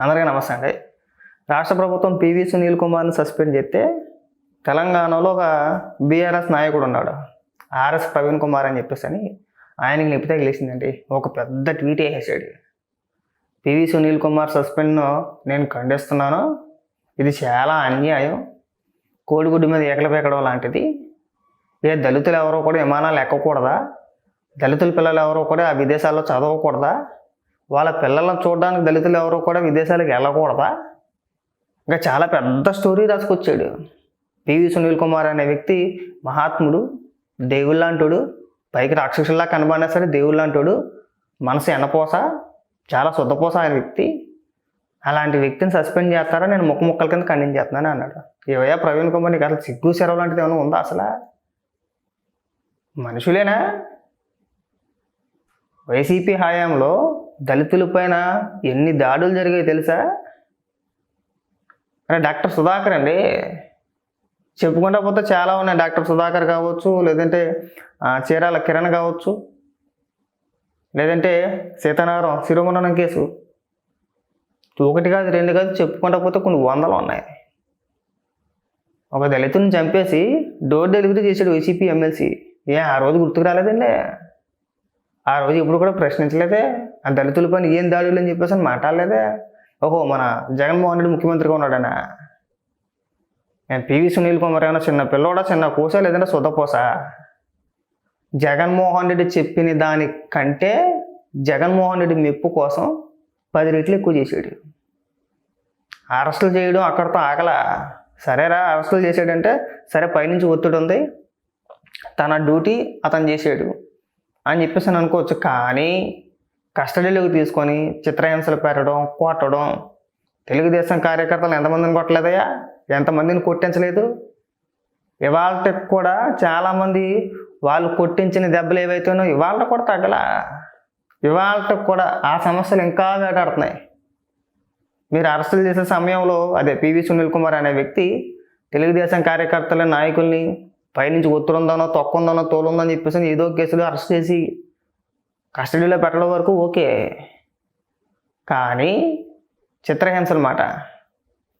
అందరికీ నమస్తే అండి. రాష్ట్ర ప్రభుత్వం పివి సునీల్ కుమార్ని సస్పెండ్ చేస్తే తెలంగాణలో ఒక బీఆర్ఎస్ నాయకుడు ఉన్నాడు. ఆర్ఎస్ ప్రవీణ్ కుమార్ అని చెప్పేసి అని ఆయనకి నిప్పు గెలిచిందండి. ఒక పెద్ద ట్వీట్ వేసేసాడు పివి సునీల్ కుమార్ సస్పెండ్ను నేను ఖండిస్తున్నాను. ఇది చాలా అన్యాయం. కోడిగుడ్డు మీద ఏకలు పెక్కడం లాంటిది. ఏ దళితులు ఎవరో కూడా విమానాలు ఎక్కకూడదా? దళితుల పిల్లలు ఎవరో కూడా ఆ విదేశాల్లో చదవకూడదా? వాళ్ళ పిల్లలను చూడడానికి దళితులు ఎవరో కూడా విదేశాలకు వెళ్ళకూడదా? ఇంకా చాలా పెద్ద స్టోరీ రాసుకొచ్చాడు. పివి సునీల్ కుమార్ అనే వ్యక్తి మహాత్ముడు దేవుళ్ళంటుడు పైకి రాక్షసుల్లా కనబడినా సరే దేవుళ్ళంటుడు మనసు ఎనపోస చాలా శుద్ధపోస అనే వ్యక్తి. అలాంటి వ్యక్తిని సస్పెండ్ చేస్తారా? నేను ముక్క ముక్కల కింద ఖండించేస్తున్నాను అన్నాడు. ఏవయ్యా ప్రవీణ్ కుమార్ నీకు అసలు సిగ్గు సెరవు లాంటిది ఏమైనా ఉందా అసలు? మనుషులేనా? వైసీపీ హయాంలో దళితుల పైన ఎన్ని దాడులు జరిగాయి తెలుసా? అంటే డాక్టర్ సుధాకర్ అండి. చెప్పుకుంటా పోతే చాలా ఉన్నాయి. డాక్టర్ సుధాకర్ కావచ్చు లేదంటే ఆ, చీరాల కిరణ్ కావచ్చు లేదంటే సీతానగరం సిరుమరణం కేసు. ఒకటి కాదు రెండు కాదు చెప్పుకుంటా పోతే కొన్ని వందలు ఉన్నాయి. ఒక దళితుని చంపేసి డోర్ డెలివరీ చేశాడు వైసీపీ ఎమ్మెల్సీ. ఏ ఆ రోజు గుర్తుకు రాలేదండి? ఆ రోజు ఇప్పుడు కూడా ప్రశ్నించలేదే. ఆ దళితుల పని ఏం దాడులు అని చెప్పేసి అని మాట్లాడలేదే. ఓహో మన జగన్మోహన్ రెడ్డి ముఖ్యమంత్రిగా ఉన్నాడనా? నేను పివి సునీల్ కుమార్ ఏమైనా చిన్న పిల్లోడా చిన్న కూసా లేదంటే సుతపోసా జగన్మోహన్ రెడ్డి చెప్పిన దానికంటే జగన్మోహన్ రెడ్డి మెప్పు కోసం పది రెట్లు ఎక్కువ చేసాడు. అరెస్టులు చేయడం అక్కడితో ఆకలా సరేరా అరెస్టులు చేసాడంటే సరే పైనుంచి ఒత్తిడి ఉంది. తన డ్యూటీ అతను చేసాడు. అని చెప్పేసి అని అనుకోవచ్చు. కానీ కస్టడీలోకి తీసుకొని చిత్రహింసలు పెట్టడం కొట్టడం తెలుగుదేశం కార్యకర్తలు ఎంతమందిని కొట్టలేదయ్యా? ఎంతమందిని కొట్టించలేదు? ఇవాళ కూడా చాలామంది వాళ్ళు కొట్టించిన దెబ్బలు ఏవైతేనో ఇవాళ కూడా తగ్గల. ఇవాళ కూడా ఆ సమస్యలు ఇంకా వేటాడుతున్నాయి. మీరు అరెస్టులు చేసే సమయంలో అదే పివి సునీల్ కుమార్ అనే వ్యక్తి తెలుగుదేశం కార్యకర్తల నాయకుల్ని పైనుంచి ఒత్తిడి ఉందనో తొక్క ఉందనో తోలుందని చెప్పేసి ఏదో కేసులో అరెస్ట్ చేసి కస్టడీలో పెట్టడం వరకు ఓకే. కానీ చిత్రహింసల మాట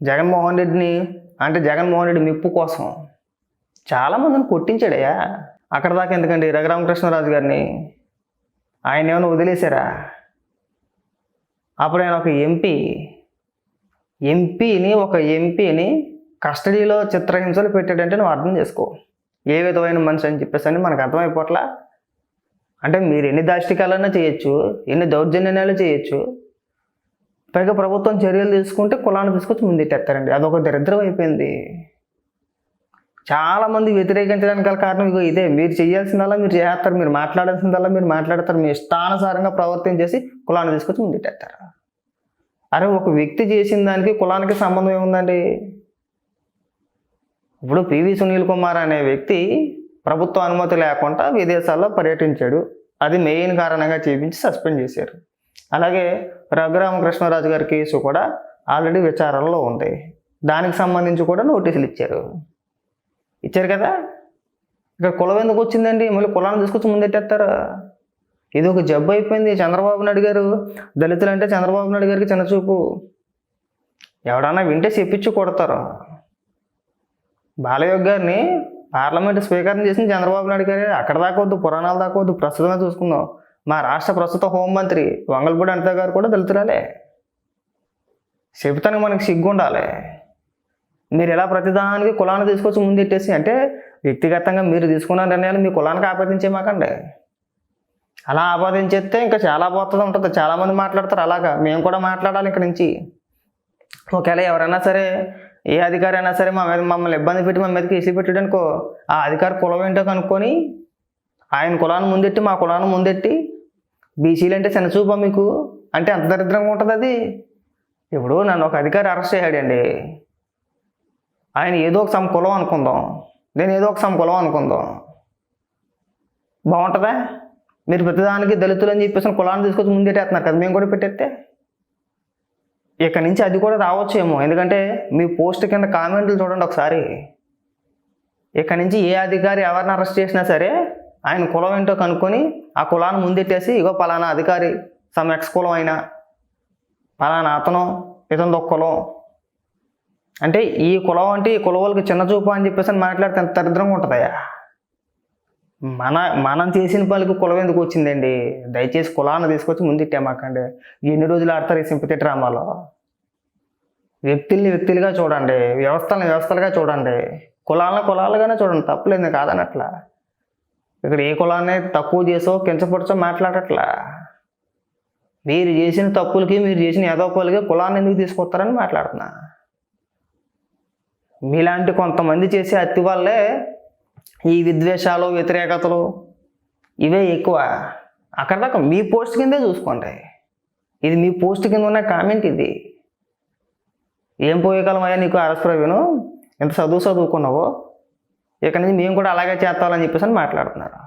జగన్మోహన్ రెడ్డిని అంటే జగన్మోహన్ రెడ్డి మెప్పు కోసం చాలామందిని కొట్టించాడయ్యా. అక్కడ దాకా ఎందుకండి? రఘురామకృష్ణరాజు గారిని. ఆయన ఏమైనా వదిలేశారా? అప్పుడు ఆయన ఒక ఎంపీ. ఎంపీని ఒక ఎంపీని కస్టడీలో చిత్రహింసలు పెట్టాడంటే నువ్వు అర్థం చేసుకో. ఏ విధమైన మనిషి అని చెప్పేసి అని మనకు అర్థమైపోట్లా? అంటే మీరు ఎన్ని దాష్టికాలన్నా చేయొచ్చు ఎన్ని దౌర్జన్యాలు చేయొచ్చు. పైగా ప్రభుత్వం చర్యలు తీసుకుంటే కులాన్ని తీసుకొచ్చి ముందెట్టేస్తారండి. అదొక దరిద్రం అయిపోయింది. చాలామంది వ్యతిరేకించడానికి గల కారణం ఇగో ఇదే. మీరు చేయాల్సిందల్లా మీరు చేస్తారు మీరు మాట్లాడాల్సిందల్లా మీరు మాట్లాడతారు మీ ఇష్టానుసారంగా ప్రవర్తన చేసి కులాన్ని తీసుకొచ్చి ముందెట్టేస్తారు. అరే ఒక వ్యక్తి చేసిన దానికి కులానికి సంబంధం ఏముందండి? ఇప్పుడు పివి సునీల్ కుమార్ అనే వ్యక్తి ప్రభుత్వ అనుమతి లేకుండా విదేశాల్లో పర్యటించాడు. అది మెయిన్ కారణంగా చూపించి సస్పెండ్ చేశారు. అలాగే రఘురామకృష్ణరాజు గారి కేసు కూడా ఆల్రెడీ విచారణలో ఉంది. దానికి సంబంధించి కూడా నోటీసులు ఇచ్చారు. ఇచ్చారు కదా? ఇక్కడ కులం ఎందుకు వచ్చిందండి? మళ్ళీ కులాన్ని తీసుకొచ్చి ముందెట్టేస్తారు? ఇది ఒక జబ్బు అయిపోయింది. చంద్రబాబు నాయుడు గారు దళితులు అంటే చంద్రబాబు నాయుడు గారికి చిన్న చూపు ఎవడన్నా వింటే చెప్పించి కొడతారు. బాలయోగ్ గారిని పార్లమెంట్ స్వీకారం చేసిన చంద్రబాబు నాయుడు గారు. అక్కడ దాకా వద్దు పురాణాలు దాకా వద్దు ప్రస్తుతమే చూసుకుందాం. మా రాష్ట్ర ప్రస్తుత హోంమంత్రి వంగల్పూడి అనిత గారు కూడా దళితురాలే. చెబుతానికి మనకి సిగ్గు ఉండాలి మీరు ఎలా ప్రతిదానికి కులాన్ని తీసుకొచ్చి ముందెట్టేసి అంటే వ్యక్తిగతంగా మీరు తీసుకున్న నిర్ణయాలు మీ కులానికి ఆపాదించే మాకండి అలా ఆపాదించేస్తే ఇంకా చాలా పోతుంది ఉంటుంది. చాలామంది మాట్లాడతారు అలాగా. మేము కూడా మాట్లాడాలి ఇక్కడ నుంచి. ఒకవేళ ఎవరైనా సరే ఏ అధికారి అయినా సరే మా మీద మమ్మల్ని ఇబ్బంది పెట్టి మా మీదకి ఇసి పెట్టడానికో ఆ అధికారి కులం ఏంటో కనుక్కొని ఆయన కులాన్ని ముందెట్టి మా కులాన్ని ముందెట్టి బీసీలు అంటే చిన్నచూపా మీకు అంటే అంత దరిద్రంగా ఉంటుంది అది? ఇప్పుడు నన్ను ఒక అధికారి అరెస్ట్ చేశాడండి. ఆయన ఏదో ఒక సమ కులం అనుకుందాం. నేను ఏదో ఒక సమ కులం అనుకుందాం. బాగుంటుందా? మీరు ప్రతిదానికి దళితులు అని చెప్పేసి కులాన్ని తీసుకొచ్చి ముందెట్టేస్తున్నారు కదా మేము కూడా పెట్టేస్తే? ఇక్కడ నుంచి అది కూడా రావచ్చేమో. ఎందుకంటే మీ పోస్ట్ కింద కామెంట్లు చూడండి ఒకసారి. ఇక్కడ నుంచి ఏ అధికారి ఎవరిని అరెస్ట్ చేసినా సరే ఆయన కులం ఏంటో కనుక్కొని ఆ కులాన్ని ముందెట్టేసి ఇగో పలానా అధికారి సమ్ ఎక్స్ కులం అయినా పలానా అతను ఇతను ఒక కులం. అంటే ఈ కులం అంటే ఈ కులం వాళ్ళకి చిన్న చూపు అని చెప్పేసి అని మాట్లాడితే ఎంత దరిద్రంగా ఉంటుందయ్యా. మన మనం చేసిన పనులకు కులం ఎందుకు వచ్చిందండి? దయచేసి కులాన్ని తీసుకొచ్చి ముందు ఇట్టామాకండి ఎన్ని రోజులు ఆడతారు ఈ సింపతి డ్రామాలో వ్యక్తుల్ని వ్యక్తులుగా చూడండి. వ్యవస్థలను వ్యవస్థలుగా చూడండి. కులాలను కులాలుగానే చూడండి. తప్పులేదు కాదనట్లా. ఇక్కడ ఏ కులాన్ని తక్కువ చేసో కించపరచో మాట్లాడట్లా. మీరు చేసిన తప్పులకి మీరు చేసిన యదోపాలకి కులాన్ని ఎందుకు తీసుకొస్తారని మాట్లాడుతున్నా. మీలాంటి కొంతమంది చేసే అత్తి వల్లే ఈ విద్వేషాలు వ్యతిరేకతలు ఇవే ఎక్కువ. అక్కడ దాకా మీ పోస్ట్ కిందే చూసుకోండి. ఇది మీ పోస్ట్ కింద ఉన్న కామెంట్ ఇది. ఏం పోయేకాలం అయ్యా నీకు అరస్ ప్రవీణు? ఎంత చదువు చదువుకున్నావో? ఇక నుంచి మేము కూడా అలాగే చేస్తామని చెప్పేసి అని మాట్లాడుతున్నారు.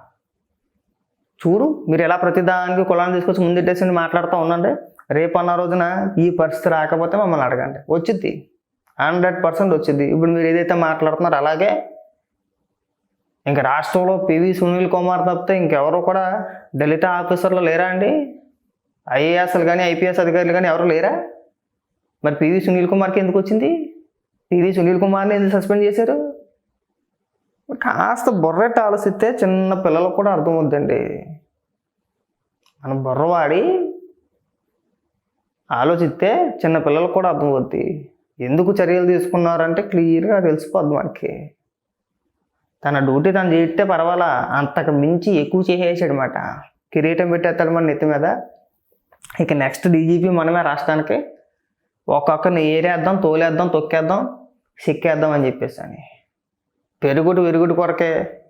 చూడు మీరు ఎలా ప్రతిదానికి కులాన్ని తీసుకొచ్చి ముందెట్టేసి మాట్లాడుతూ ఉండండి. రేపు అన్న రోజున ఈ పరిస్థితి రాకపోతే మమ్మల్ని అడగండి. వచ్చింది హండ్రెడ్ పర్సెంట్ వచ్చింది ఇప్పుడు మీరు ఏదైతే మాట్లాడుతున్నారో అలాగే ఇంకా రాష్ట్రంలో పివి సునీల్ కుమార్ తప్పితే ఇంకెవరు కూడా దళిత ఆఫీసర్లు లేరా అండి? ఐఏఎస్లు కానీ ఐపీఎస్ అధికారులు కానీ ఎవరు లేరా? మరి పివి సునీల్ కుమార్కి ఎందుకు వచ్చింది? పివి సునీల్ కుమార్ని ఎందుకు సస్పెండ్ చేశారు? కాస్త బుర్రెట్ ఆలోచిస్తే చిన్న పిల్లలకు కూడా అర్థమవుద్దండి మనం బుర్రవాడి ఆలోచిస్తే చిన్న పిల్లలకు కూడా అర్థమవుద్ది ఎందుకు చర్యలు తీసుకున్నారంటే క్లియర్గా తెలిసిపోద్ది మనకి. తన డ్యూటీ తను చేస్తే పర్వాలా? అంతకు మించి ఎక్కువ చేసేసాడు అనమాట కిరీటం పెట్టేస్తాడు మన నెత్తి మీద. ఇక నెక్స్ట్ డీజీపీ మనమే రాష్ట్రానికి. ఒక్కొక్కరిని ఏరేద్దాం తోలేద్దాం తొక్కేద్దాం సిక్కేద్దాం అని చెప్పేసి అని. పెరుగుడు విరుగుడు కొరకే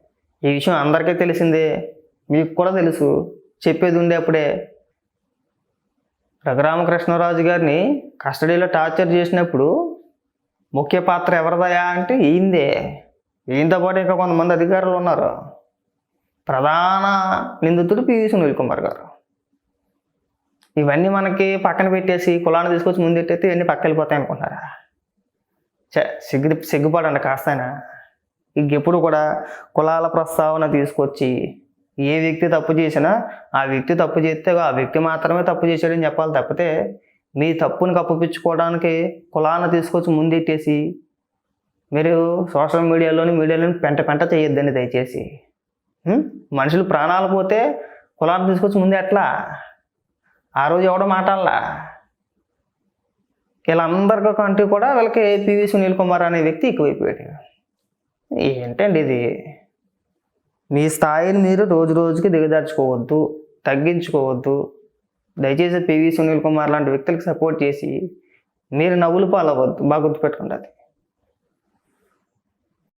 ఈ విషయం అందరికీ తెలిసిందే. మీకు కూడా తెలుసు. చెప్పేది ఉండే అప్పుడే రఘురామకృష్ణరాజు గారిని కస్టడీలో టార్చర్ చేసినప్పుడు ముఖ్య పాత్ర ఎవరిదయా అంటే ఈందే ఈయనతో పాటు ఇంకా కొంతమంది అధికారులు ఉన్నారు. ప్రధాన నిందితుడు పివి సునీల్ కుమార్ గారు. ఇవన్నీ మనకి పక్కన పెట్టేసి కులాన్ని తీసుకొచ్చి ముందెట్టయితే ఇవన్నీ పక్క వెళ్ళిపోతాయి అనుకుంటారా సిగ్గు సిగ్గుపడండి కాస్తైనా. ఇంకెప్పుడు కూడా కులాల ప్రస్తావన తీసుకొచ్చి ఏ వ్యక్తి తప్పు చేసినా ఆ వ్యక్తి తప్పు చేస్తే ఆ వ్యక్తి మాత్రమే తప్పు చేశాడని చెప్పాలి తప్పితే మీ తప్పుని కప్పిపించుకోవడానికి కులాన్ని తీసుకొచ్చి ముందెట్టేసి మీరు సోషల్ మీడియాలోని మీడియాలోని పెంట పెంట చేయొద్దండి దయచేసి. మనుషులు ప్రాణాలు పోతే కులాన్ని తీసుకొచ్చి ముందే ఎట్లా? ఆ రోజు ఎవడో మాటల్లా వీళ్ళందరికీ కంటే కూడా వీళ్ళకి పివి సునీల్ కుమార్ అనే వ్యక్తి ఎక్కువైపోయాడు. ఏంటండి ఇది? మీ స్థాయిని మీరు రోజు రోజుకి దిగదార్చుకోవద్దు తగ్గించుకోవద్దు. దయచేసి పివి సునీల్ కుమార్ లాంటి వ్యక్తులకు సపోర్ట్ చేసి మీరు నవ్వులు పాలవద్దు బాగా గుర్తుపెట్టుకుంటుంది